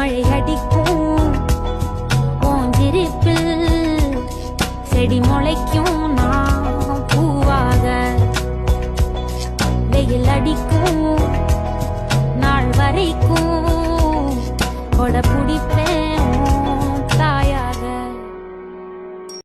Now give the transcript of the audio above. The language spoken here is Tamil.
மழை அடிக்கும் போஞ்சிருப்பில் செடி முளைக்கும். நான் பூவாக வெயில் அடிக்கும். நாள் வரைக்கும் கொடை பிடிப்பேன்.